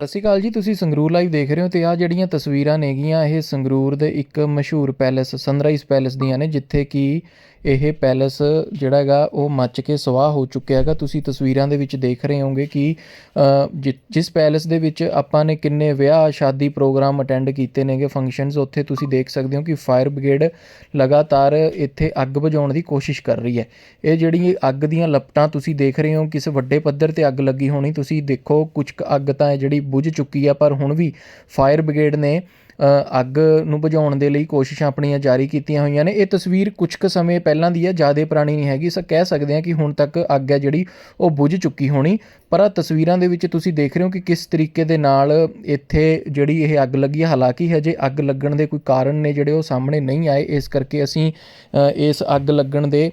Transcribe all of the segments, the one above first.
ਸਤਿ ਸ਼੍ਰੀ ਅਕਾਲ ਜੀ, ਤੁਸੀਂ ਸੰਗਰੂਰ ਲਾਈਵ ਦੇਖ ਰਹੇ ਹੋ ਤੇ ਆ ਜਿਹੜੀਆਂ ਤਸਵੀਰਾਂ ਨੇਗੀਆਂ, ਇਹ ਸੰਗਰੂਰ ਦੇ ਇੱਕ ਮਸ਼ਹੂਰ ਪੈਲੇਸ ਸਨਰਾਈਜ਼ ਪੈਲੇਸ ਦੀਆਂ ਨੇ, ਜਿੱਥੇ ਕਿ ਇਹ ਪੈਲੇਸ ਜਿਹੜਾ ਹੈਗਾ, ਉਹ ਮੱਚ ਕੇ ਸਵਾਹ ਹੋ ਚੁੱਕਿਆ ਹੈਗਾ। ਤੁਸੀਂ ਤਸਵੀਰਾਂ ਦੇ ਵਿੱਚ ਦੇਖ ਰਹੇ ਹੋਵੋਗੇ ਕਿ ਜਿ- ਜਿਸ ਪੈਲੇਸ ਦੇ ਵਿੱਚ ਆਪਾਂ ਨੇ ਕਿੰਨੇ ਵਿਆਹ, ਸ਼ਾਦੀ ਪ੍ਰੋਗਰਾਮ ਅਟੈਂਡ ਕੀਤੇ ਨੇਗੇ ਫੰਕਸ਼ਨਸ ਉੱਥੇ ਤੁਸੀਂ ਦੇਖ ਸਕਦੇ ਹੋ ਕਿ ਫਾਇਰ ਬ੍ਰਿਗੇਡ ਲਗਾਤਾਰ ਇੱਥੇ ਅੱਗ ਬੁਝਾਉਣ ਦੀ ਕੋਸ਼ਿਸ਼ ਕਰ ਰਹੀ ਹੈ। ਇਹ ਜਿਹੜੀ ਅੱਗ ਦੀਆਂ ਲਪਟਾਂ ਤੁਸੀਂ ਦੇਖ ਰਹੇ ਹੋ, ਕਿਸੇ ਵੱਡੇ ਪੱਧਰ ਤੇ ਅੱਗ ਲੱਗੀ ਹੋਣੀ, ਤੁਸੀਂ ਦੇਖੋ ਕੁਝ ਕੁ ਅੱਗ ਤਾਂ ਹੈ ਜਿਹੜੀ ਬੁਝ ਚੁੱਕੀ ਆ, ਪਰ ਹੁਣ ਵੀ ਫਾਇਰ ਬ੍ਰਿਗੇਡ ਨੇ ਅੱਗ ਨੂੰ ਬੁਝਾਉਣ ਦੇ ਲਈ ਕੋਸ਼ਿਸ਼ਾਂ ਆਪਣੀਆਂ ਜਾਰੀ ਕੀਤੀਆਂ ਹੋਈਆਂ ਨੇ। ਇਹ ਤਸਵੀਰ ਕੁਝ ਕੁ ਸਮੇਂ ਪਹਿਲਾਂ ਦੀ ਹੈ ਜ਼ਿਆਦਾ ਪੁਰਾਣੀ ਨਹੀਂ ਹੈਗੀ, ਸੋ, ਕਹਿ ਸਕਦੇ ਹਾਂ ਕਿ ਹੁਣ ਤੱਕ ਅੱਗ ਹੈ ਜਿਹੜੀ, ਉਹ ਬੁਝ ਚੁੱਕੀ ਹੋਣੀ। ਪਰ ਆ ਤਸਵੀਰਾਂ ਦੇ ਵਿੱਚ ਤੁਸੀਂ ਦੇਖ ਰਹੇ ਹੋ ਕਿ ਕਿਸ ਤਰੀਕੇ ਦੇ ਨਾਲ ਇੱਥੇ ਜਿਹੜੀ ਇਹ ਅੱਗ ਲੱਗੀ ਹੈ ਹਾਲਾਂਕਿ ਹਜੇ ਅੱਗ ਲੱਗਣ ਦੇ ਕੋਈ ਕਾਰਨ ਨੇ ਜਿਹੜੇ ਉਹ ਸਾਹਮਣੇ ਨਹੀਂ ਆਏ, ਇਸ ਕਰਕੇ ਅਸੀਂ ਇਸ ਅੱਗ ਲੱਗਣ ਦੇ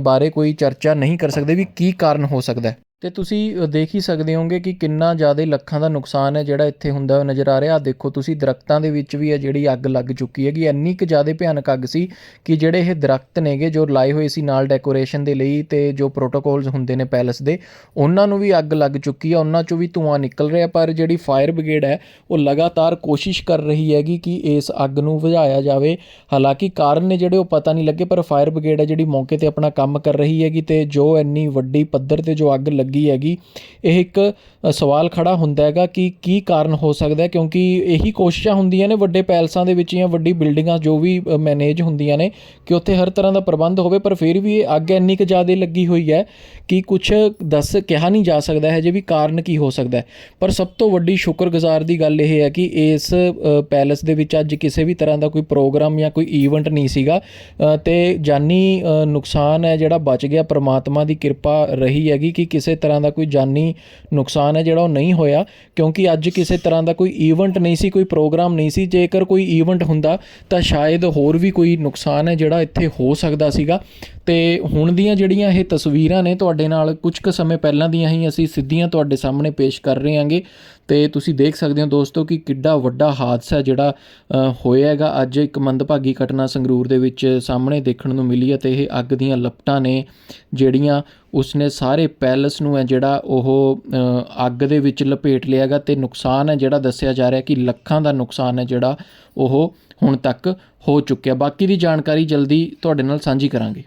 ਬਾਰੇ ਕੋਈ ਚਰਚਾ ਨਹੀਂ ਕਰ ਸਕਦੇ ਵੀ ਕੀ ਕਾਰਨ ਹੋ ਸਕਦਾ ਹੈ। ਤੇ ਤੁਸੀਂ ਦੇਖ ਹੀ ਸਕਦੇ ਹੋਗੇ ਕਿ ਕਿੰਨਾ ਜ਼ਿਆਦਾ ਲੱਖਾਂ ਦਾ ਨੁਕਸਾਨ ਹੈ ਜਿਹੜਾ ਇੱਥੇ ਹੁੰਦਾ ਹੋਇਆ ਨਜ਼ਰ ਆ ਰਿਹਾ। ਆਹ ਦੇਖੋ, ਤੁਸੀਂ ਦਰਖਤਾਂ ਦੇ ਵਿੱਚ ਵੀ ਹੈ ਜਿਹੜੀ ਅੱਗ ਲੱਗ ਚੁੱਕੀ ਹੈਗੀ। ਇੰਨੀ ਕੁ ਜ਼ਿਆਦਾ ਭਿਆਨਕ ਅੱਗ ਸੀ ਕਿ ਜਿਹੜੇ ਇਹ ਦਰਖਤ ਨੇਗੇ, ਜੋ ਲਾਏ ਹੋਏ ਸੀ ਨਾਲ ਡੈਕੋਰੇਸ਼ਨ ਦੇ ਲਈ ਤੇ ਜੋ ਪ੍ਰੋਟੋਕੋਲਸ ਹੁੰਦੇ ਨੇ ਪੈਲਸ ਦੇ, ਉਹਨਾਂ ਨੂੰ ਵੀ ਅੱਗ ਲੱਗ ਚੁੱਕੀ ਹੈ ਉਹਨਾਂ ਚੋਂ ਵੀ ਧੂਆਂ ਨਿਕਲ ਰਿਹਾ, ਪਰ ਜਿਹੜੀ ਫਾਇਰ ਬ੍ਰਿਗੇਡ ਹੈ, ਉਹ ਲਗਾਤਾਰ ਕੋਸ਼ਿਸ਼ ਕਰ ਰਹੀ ਹੈਗੀ ਕਿ ਇਸ ਅੱਗ ਨੂੰ ਬੁਝਾਇਆ ਜਾਵੇ। ਹਾਲਾਂਕਿ ਕਾਰਨ ਨੇ ਜਿਹੜੇ ਉਹ ਪਤਾ ਨਹੀਂ ਲੱਗੇ, ਪਰ ਫਾਇਰ ਬ੍ਰਿਗੇਡ ਹੈ ਜਿਹੜੀ ਮੌਕੇ ਤੇ ਆਪਣਾ ਕੰਮ ਕਰ ਰਹੀ ਹੈਗੀ ਤੇ ਜੋ ਇੰਨੀ ਵੱਡੀ ਪੱਧਰ ਤੇ ਜੋ ਅੱਗ ਲੱਗੀ ਹੈਗੀ। ਇਹ ਇੱਕ ਸਵਾਲ ਖੜਾ ਹੁੰਦਾ ਹੈਗਾ ਕਿ ਕੀ ਕਾਰਨ ਹੋ ਸਕਦਾ ਹੈ ਕਿਉਂਕਿ ਇਹੀ ਕੋਸ਼ਿਸ਼ਾਂ ਹੁੰਦੀਆਂ ਨੇ ਵੱਡੇ ਪੈਲਸਾਂ ਦੇ ਵਿੱਚ ਜਾਂ ਵੱਡੀ ਬਿਲਡਿੰਗਾਂ ਜੋ ਵੀ ਮੈਨੇਜ ਹੁੰਦੀਆਂ ਨੇ ਕਿ ਉੱਥੇ ਹਰ ਤਰ੍ਹਾਂ ਦਾ ਪ੍ਰਬੰਧ ਹੋਵੇ ਪਰ ਫਿਰ ਵੀ ਇਹ ਅੱਗ ਇੰਨੀ ਕੁ ਜ਼ਿਆਦਾ ਲੱਗੀ ਹੋਈ ਹੈ ਕਿ ਕੁਝ ਦੱਸ ਕਿਹਾ ਨਹੀਂ ਜਾ ਸਕਦਾ ਹੈ ਜੇ ਵੀ ਕਾਰਨ ਕੀ ਹੋ ਸਕਦਾ ਹੈ। ਪਰ ਸਭ ਤੋਂ ਵੱਡੀ ਸ਼ੁਕਰਗੁਜ਼ਾਰ ਦੀ ਗੱਲ ਇਹ ਹੈ ਕਿ ਇਸ ਅ, ਪੈਲੇਸ ਦੇ ਵਿੱਚ ਅੱਜ ਕਿਸੇ ਵੀ ਤਰ੍ਹਾਂ ਦਾ ਕੋਈ ਪ੍ਰੋਗਰਾਮ ਜਾਂ ਕੋਈ ਈਵੈਂਟ ਨਹੀਂ ਸੀਗਾ ਅ, ਤੇ ਜਾਨੀ ਨੁਕਸਾਨ ਹੈ ਜਿਹੜਾ ਬਚ ਗਿਆ ਪ੍ਰਮਾਤਮਾ ਦੀ ਕਿਰਪਾ ਰਹੀ ਹੈਗੀ ਕਿ ਕਿਸੇ ਤਰ੍ਹਾਂ ਦਾ ਕੋਈ ਜਾਨੀ ਨੁਕਸਾਨ ਹੈ ਜਿਹੜਾ ਉਹ ਨਹੀਂ ਹੋਇਆ, ਕਿਉਂਕਿ ਅੱਜ ਕਿਸੇ ਤਰ੍ਹਾਂ ਦਾ ਕੋਈ ਈਵੈਂਟ ਨਹੀਂ ਸੀ, ਕੋਈ ਪ੍ਰੋਗਰਾਮ ਨਹੀਂ ਸੀ, ਜੇਕਰ ਕੋਈ ਈਵੈਂਟ ਹੁੰਦਾ ਤਾਂ ਸ਼ਾਇਦ ਹੋਰ ਵੀ ਕੋਈ ਨੁਕਸਾਨ ਹੈ ਜਿਹੜਾ ਇੱਥੇ ਹੋ ਸਕਦਾ ਸੀਗਾ। ਤੇ ਹੁਣ ਦੀਆਂ ਜਿਹੜੀਆਂ ਇਹ ਤਸਵੀਰਾਂ ਨੇ ਤੁਹਾਡੇ ਨਾਲ, ਕੁਝ ਕੁ ਸਮੇਂ ਪਹਿਲਾਂ ਦੀਆਂ ਹੀ ਅਸੀਂ ਸਿੱਧੀਆਂ ਤੁਹਾਡੇ ਸਾਹਮਣੇ ਪੇਸ਼ ਕਰ ਰਹੇ ਹਾਂਗੇ। ਤੇ ਤੁਸੀਂ ਦੇਖ ਸਕਦੇ ਹੋ ਦੋਸਤੋ ਕਿ ਕਿੱਡਾ ਵੱਡਾ ਹਾਦਸਾ ਜਿਹੜਾ ਹੋਇਆ ਹੈਗਾ। ਅੱਜ ਇੱਕ ਮੰਦਭਾਗੀ ਘਟਨਾ ਸੰਗਰੂਰ ਦੇ ਵਿੱਚ ਸਾਹਮਣੇ ਦੇਖਣ ਨੂੰ ਮਿਲੀ ਹੈ ਤੇ ਇਹ ਅੱਗ ਦੀਆਂ ਲਪਟਾਂ ਨੇ ਜਿਹੜੀਆਂ ਉਸਨੇ ਸਾਰੇ ਪੈਲਸ ਨੂੰ ਹੈ ਜਿਹੜਾ ਉਹ ਅੱਗ ਦੇ ਵਿੱਚ ਲਪੇਟ ਲਿਆ ਹੈਗਾ ਤੇ ਨੁਕਸਾਨ ਹੈ ਜਿਹੜਾ ਦੱਸਿਆ ਜਾ ਰਿਹਾ ਕਿ ਲੱਖਾਂ ਦਾ ਨੁਕਸਾਨ ਹੈ ਜਿਹੜਾ ਉਹ ਹੁਣ ਤੱਕ ਹੋ ਚੁੱਕਿਆ। ਬਾਕੀ ਦੀ ਜਾਣਕਾਰੀ ਜਲਦੀ ਤੁਹਾਡੇ ਨਾਲ ਸਾਂਝੀ ਕਰਾਂਗੇ।